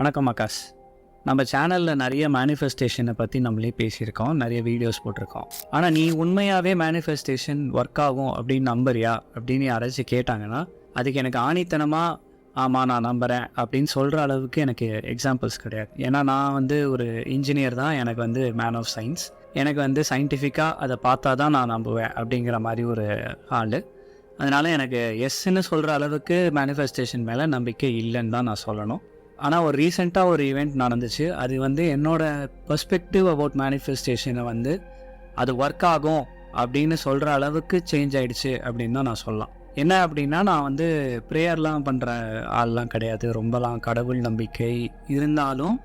வணக்கம் ஆகாஷ். நம்ம சேனலில் நிறைய மேனிஃபெஸ்டேஷனை பற்றி நம்மளே பேசியிருக்கோம் நிறைய வீடியோஸ் போட்டிருக்கோம். ஆனால் நீ உண்மையாகவே மேனிஃபெஸ்டேஷன் ஒர்க் ஆகும் அப்படின்னு நம்புறியா? அப்படின்னு யாராச்சும் கேட்டாங்கன்னா அதுக்கு எனக்கு ஆணித்தனமாக ஆமாம் நான் நம்புகிறேன் அப்படின்னு சொல்கிற அளவுக்கு எனக்கு எக்ஸாம்பிள்ஸ் கிடையாது. ஏன்னா நான் வந்து ஒரு இன்ஜினியர் தான் எனக்கு வந்து மேன் ஆஃப் சயின்ஸ் எனக்கு வந்து சயின்டிஃபிக்காக அதை பார்த்தா தான் நான் நம்புவேன் அப்படிங்கிற மாதிரி ஒரு ஆள். அதனால் எனக்கு எஸ்ன்னு சொல்கிற அளவுக்கு மேனிஃபெஸ்டேஷன் மேலே நம்பிக்கை இல்லைன்னு தான் நான் சொல்லணும். ஆனால் ஒரு ரீசெண்டாக ஒரு ஈவெண்ட் நடந்துச்சு. அது வந்து என்னோட பெர்ஸ்பெக்டிவ் அபவுட் மேனிஃபெஸ்டேஷனை வந்து அது ஒர்க் ஆகும் அப்படின்னு சொல்கிற அளவுக்கு சேஞ்ச் ஆகிடுச்சு அப்படின்னு தான் நான் சொல்லலாம். என்ன அப்படின்னா நான் வந்து ப்ரேயர்லாம் பண்ணுற ஆள்லாம் கிடையாது. ரொம்பலாம் கடவுள் நம்பிக்கை இருந்தாலும்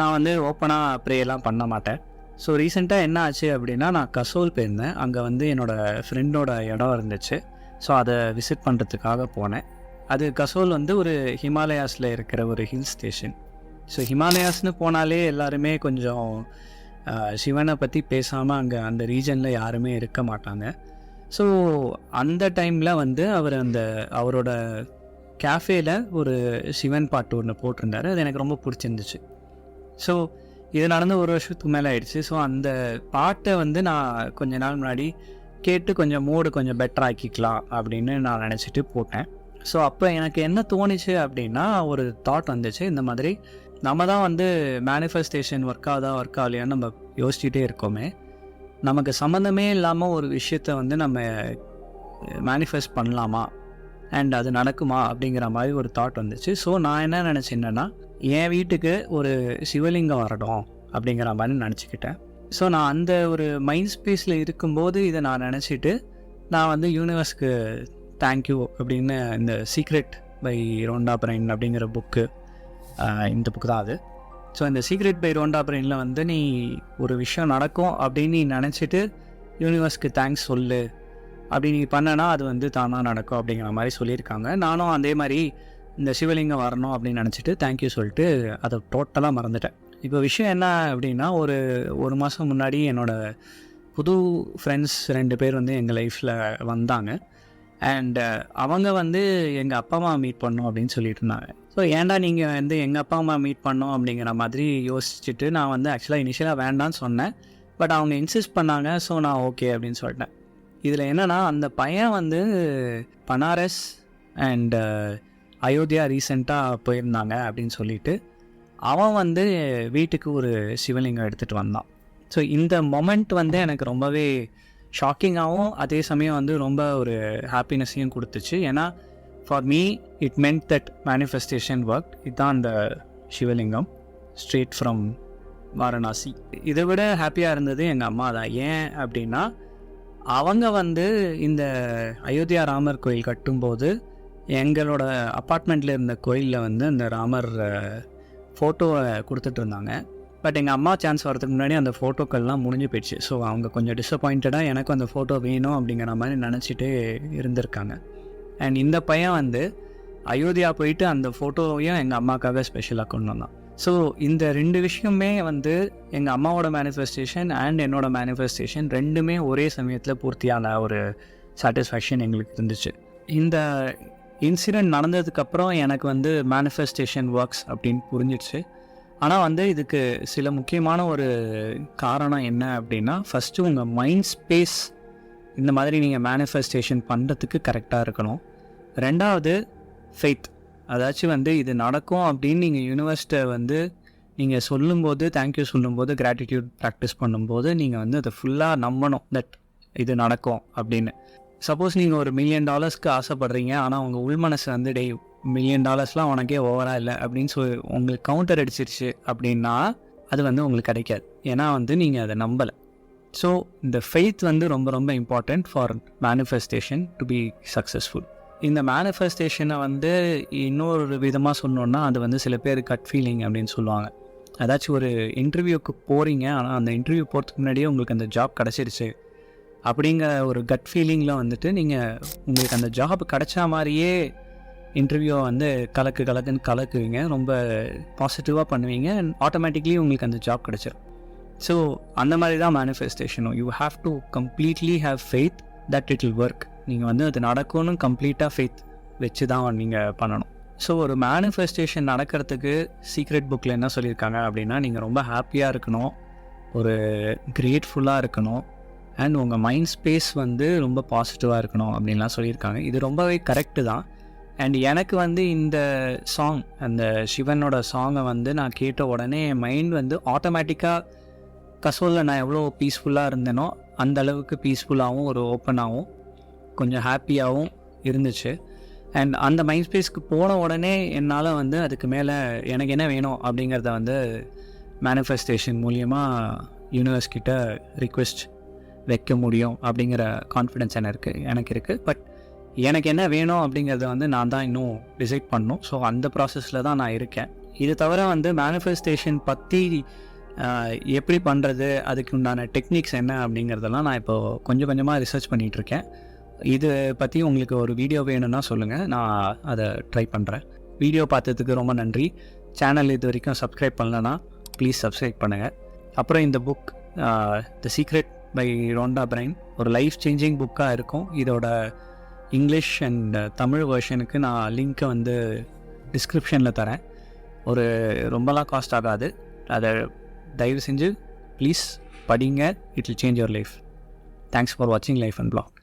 நான் வந்து ஓப்பனாக ப்ரேயர்லாம் பண்ண மாட்டேன். ஸோ ரீசெண்டாக என்ன ஆச்சு அப்படின்னா நான் கசோல் போயிருந்தேன். அங்கே வந்து என்னோடய ஃப்ரெண்டோட இடம் இருந்துச்சு. ஸோ அதை விசிட் பண்ணுறதுக்காக போனேன். அது கசோல் வந்து ஒரு ஹிமாலயாஸில் இருக்கிற ஒரு ஹில் ஸ்டேஷன் ஸோ ஹிமாலயாஸ்னு போனாலே எல்லாருமே கொஞ்சம் சிவனை பற்றி பேசாமல் அங்கே அந்த ரீஜனில் யாருமே இருக்க மாட்டாங்க. ஸோ அந்த டைமில் வந்து அவர் அந்த அவரோட கேஃபேல ஒரு சிவன் பாட்டு ஒன்று போட்டிருந்தாரு. அது எனக்கு ரொம்ப பிடிச்சிருந்துச்சு. ஸோ இது நடந்து ஒரு வருஷத்துக்கு மேலே ஆயிடுச்சு. ஸோ அந்த பாட்டை வந்து நான் கொஞ்ச நாள் முன்னாடி கேட்டு கொஞ்சம் மூடு கொஞ்சம் பெட்டர் ஆக்கிக்கலாம் அப்படின்னு நான் நினச்சிட்டு போட்டேன். ஸோ அப்போ எனக்கு என்ன தோணுச்சு அப்படின்னா ஒரு தாட் வந்துச்சு. இந்த மாதிரி நம்ம தான் வந்து மேனிஃபெஸ்டேஷன் ஒர்க் ஆகுதா ஒர்க் ஆகலையான்னு நம்ம யோசிச்சுட்டே இருக்கோமே. நமக்கு சம்மந்தமே இல்லாமல் ஒரு விஷயத்த வந்து நம்ம மேனிஃபெஸ்ட் பண்ணலாமா? அண்ட் அது நடக்குமா? அப்படிங்கிற மாதிரி ஒரு தாட் வந்துச்சு. ஸோ நான் என்ன நினச்சேன்னா என் வீட்டுக்கு ஒரு சிவலிங்கம் வரணும் அப்படிங்கிற மாதிரி நினச்சிக்கிட்டேன். ஸோ நான் அந்த ஒரு மைண்ட் ஸ்பேஸில் இருக்கும்போது இதை நான் நினச்சிட்டு நான் வந்து யூனிவர்ஸ்க்கு தேங்க்யூ அப்படின்னு இந்த சீக்ரெட் பை ரோண்டா பிரைன் அப்படிங்கிற புக்கு இந்த புக்கு தான் அது. ஸோ இந்த சீக்ரெட் பை ரோண்டா பிரைனில் வந்து நீ ஒரு விஷயம் நடக்கும் அப்படின்னு நீ நினச்சிட்டு யூனிவர்ஸ்க்கு தேங்க்ஸ் சொல்லு. அப்படி நீ பண்ணனா அது வந்து தானாக நடக்கும் அப்படிங்கிற மாதிரி சொல்லியிருக்காங்க. நானும் அதே மாதிரி இந்த சிவலிங்கம் வரணும் அப்படின்னு நினச்சிட்டு தேங்க்யூ சொல்லிட்டு அதை டோட்டலாக மறந்துட்டேன். இப்போ விஷயம் என்ன அப்படின்னா ஒரு ஒரு மாதம் முன்னாடி என்னோடய புது ஃப்ரெண்ட்ஸ் ரெண்டு பேர் வந்து எங்கள் லைஃப்பில் வந்தாங்க. அண்ட் uh, அவங்க வந்து எங்கள் அப்பா அம்மா மீட் பண்ணோம் அப்படின்னு சொல்லிட்டு இருந்தாங்க. ஸோ ஏன்டா நீங்கள் வந்து எங்கள் அப்பா அம்மா மீட் பண்ணோம் அப்படிங்கிற மாதிரி யோசிச்சுட்டு நான் வந்து ஆக்சுவலாக இனிஷியலாக வேண்டான்னு சொன்னேன். பட் அவங்க இன்சிஸ்ட் பண்ணாங்க ஸோ நான் ஓகே அப்படின்னு சொல்லிட்டேன். இதில் என்னென்னா அந்த பையன் வந்து பனாரஸ் அண்ட் அயோத்தியா ரீசெண்டாக போயிருந்தாங்க அப்படின்னு சொல்லிட்டு அவன் வந்து வீட்டுக்கு ஒரு சிவலிங்கம் எடுத்துகிட்டு வந்தான். ஸோ இந்த மொமெண்ட் வந்து எனக்கு ரொம்பவே ஷாக்கிங்காகவும் அதே சமயம் வந்து ரொம்ப ஒரு ஹாப்பினஸையும் கொடுத்துச்சு. ஏன்னா for me it meant that manifestation work இதுதான் அந்த சிவலிங்கம் ஸ்ட்ரெயிட் ஃப்ரம் வாரணாசி. இதை விட ஹாப்பியாக இருந்தது எங்கள் அம்மா தான். ஏன் அப்படின்னா அவங்க வந்து இந்த அயோத்தியா ராமர் கோயில் கட்டும்போது எங்களோட அப்பார்ட்மெண்ட்டில் இருந்த கோயிலில் வந்து அந்த ராமர் ஃபோட்டோவை கொடுத்துட்ருந்தாங்க பட் எங்கள் அம்மா சான்ஸ் வரதுக்கு முன்னாடி அந்த ஃபோட்டோக்கள்லாம் முடிஞ்சு போயிடுச்சு. ஸோ அவங்க கொஞ்சம் டிசப்பாயிண்டடாக எனக்கும் அந்த ஃபோட்டோ வேணும் அப்படிங்கிற மாதிரி நினச்சிட்டு இருந்திருக்காங்க. அண்ட் இந்த பையன் வந்து அயோத்தியா போயிட்டு அந்த ஃபோட்டோவையும் எங்கள் அம்மாக்காக ஸ்பெஷலாக கொண்டு வந்தான். ஸோ இந்த ரெண்டு விஷயமே வந்து எங்கள் அம்மாவோட மேனிஃபெஸ்டேஷன் அண்ட் என்னோட மேனிஃபெஸ்டேஷன் ரெண்டுமே ஒரே சமயத்தில் பூர்த்தியான ஒரு சாட்டிஸ்ஃபேக்ஷன் எங்களுக்கு இருந்துச்சு. இந்த இன்சிடெண்ட் நடந்ததுக்கப்புறம் எனக்கு வந்து மேனிஃபெஸ்டேஷன் ஒர்க்ஸ் அப்படின்னு புரிஞ்சிடுச்சு ஆனால் வந்து இதுக்கு சில முக்கியமான ஒரு காரணம் என்ன அப்படின்னா ஃபஸ்ட்டு உங்கள் மைண்ட் ஸ்பேஸ் இந்த மாதிரி நீங்கள் மேனிஃபெஸ்டேஷன் பண்ணுறதுக்கு கரெக்டாக இருக்கணும். ரெண்டாவது ஃபெய்த் அதாச்சும் வந்து இது நடக்கும் அப்படின்னு நீங்கள் யூனிவர்ஸ்ட்டை வந்து நீங்கள் சொல்லும்போது தேங்க்யூ சொல்லும்போது கிராட்டிடியூட் ப்ராக்டிஸ் பண்ணும்போது நீங்கள் வந்து அதை ஃபுல்லாக நம்பணும் தட் இது நடக்கும் அப்படின்னு. சப்போஸ் நீங்கள் ஒரு மில்லியன் டாலர்ஸ்க்கு ஆசைப்படுறீங்க ஆனால் உங்கள் உள்மனசு வந்து டேய் மில்லியன் டாலர்ஸ்லாம் உனக்கே ஓவராக இல்லை அப்படின்னு சொல்லி உங்களுக்கு கவுண்டர் அடிச்சிருச்சு அப்படின்னா அது வந்து உங்களுக்கு கிடைக்காது. ஏன்னா வந்து நீங்கள் அதை நம்பலை. ஸோ இந்த ஃபெய்த் வந்து ரொம்ப ரொம்ப important for manifestation to be successful இந்த மேனிஃபெஸ்டேஷனை வந்து இன்னொரு விதமாக சொன்னோன்னா அது வந்து சில பேர் கட் ஃபீலிங் அப்படின்னு சொல்லுவாங்க. அதாச்சும் ஒரு இன்டர்வியூக்கு போகிறீங்க ஆனால் அந்த இன்டர்வியூ போகிறதுக்கு முன்னாடியே உங்களுக்கு அந்த ஜாப் கிடச்சிருச்சு. அப்படிங்கிற ஒரு கட் ஃபீலிங்கில் வந்துட்டு நீங்கள் உங்களுக்கு அந்த ஜாப் கிடைச்சா மாதிரியே இன்டர்வியூவை வந்து கலக்கு கலக்குன்னு கலக்குவீங்க. ரொம்ப பாசிட்டிவாக பண்ணுவீங்க. அண்ட் ஆட்டோமேட்டிக்லி உங்களுக்கு அந்த ஜாப் கிடச்சிடும் ஸோ அந்த மாதிரி தான் மேனிஃபெஸ்டேஷனும் you have to completely have faith that it will work நீங்கள் வந்து அது நடக்கும்னு கம்ப்ளீட்டாக ஃபெய்த் வச்சு தான் நீங்கள் பண்ணணும். ஸோ ஒரு மேனிஃபெஸ்டேஷன் நடக்கிறதுக்கு சீக்ரெட் புக்கில் என்ன சொல்லியிருக்காங்க அப்படின்னா நீங்கள் ரொம்ப ஹாப்பியாக இருக்கணும். ஒரு கிரேட்ஃபுல்லாக இருக்கணும். அண்ட் உங்கள் மைண்ட் ஸ்பேஸ் வந்து ரொம்ப பாசிட்டிவாக இருக்கணும் அப்படின்லாம் சொல்லியிருக்காங்க. இது ரொம்பவே கரெக்டு தான். அண்ட் எனக்கு வந்து இந்த சாங் அந்த சிவனோட சாங்கை வந்து நான் கேட்ட உடனே என் மைண்ட் வந்து ஆட்டோமேட்டிக்காக கசோலில் நான் எவ்வளோ பீஸ்ஃபுல்லாக இருந்தேனோ அந்த அளவுக்கு பீஸ்ஃபுல்லாகவும் ஒரு ஓப்பனாகவும் கொஞ்சம் ஹாப்பியாகவும் இருந்துச்சு. அண்ட் அந்த மைண்ட் ஸ்பேஸ்க்கு போன உடனே என்னால் வந்து அதுக்கு மேலே எனக்கு என்ன வேணும் அப்படிங்கிறத வந்து மேனிஃபெஸ்டேஷன் மூலியமாக யூனிவர்ஸ் கிட்ட ரிக்வெஸ்ட் வைக்க முடியும் அப்படிங்கிற கான்ஃபிடென்ஸ் எனக்கு இருக்குது எனக்கு இருக்குது பட் எனக்கு என்ன வேணும் அப்படிங்கிறத வந்து நான் தான் இன்னும் டிசைட் பண்ணணும். ஸோ அந்த ப்ராசஸில் தான் நான் இருக்கேன். இது தவிர வந்து மேனிஃபெஸ்டேஷன் பற்றி எப்படி பண்ணுறது அதுக்கு உண்டான டெக்னிக்ஸ் என்ன அப்படிங்கிறதெல்லாம் நான் இப்போது கொஞ்சம் கொஞ்சமாக ரிசர்ச் பண்ணிகிட்ருக்கேன் இது பற்றி உங்களுக்கு ஒரு வீடியோ வேணும்னா சொல்லுங்கள் நான் அதை ட்ரை பண்ணுறேன் வீடியோ பார்த்ததுக்கு ரொம்ப நன்றி. சேனல் இது வரைக்கும் சப்ஸ்கிரைப் பண்ணலன்னா ப்ளீஸ் சப்ஸ்கிரைப் பண்ணுங்கள் அப்புறம் இந்த book the secret by Rhonda Byrne ஒரு லைஃப் சேஞ்சிங் புக்காக இருக்கும். இதோட இங்கிலீஷ் அண்ட் தமிழ் வெர்ஷனுக்கு நான் லிங்க்கை வந்து டிஸ்கிரிப்ஷனில் தரேன். ஒரு ரொம்பலாம் காஸ்ட் ஆகாது. அதை தயவு செஞ்சு ப்ளீஸ் படிங்க. It will change your life thanks for வாட்சிங் லைஃப் அண்ட் பிளாக்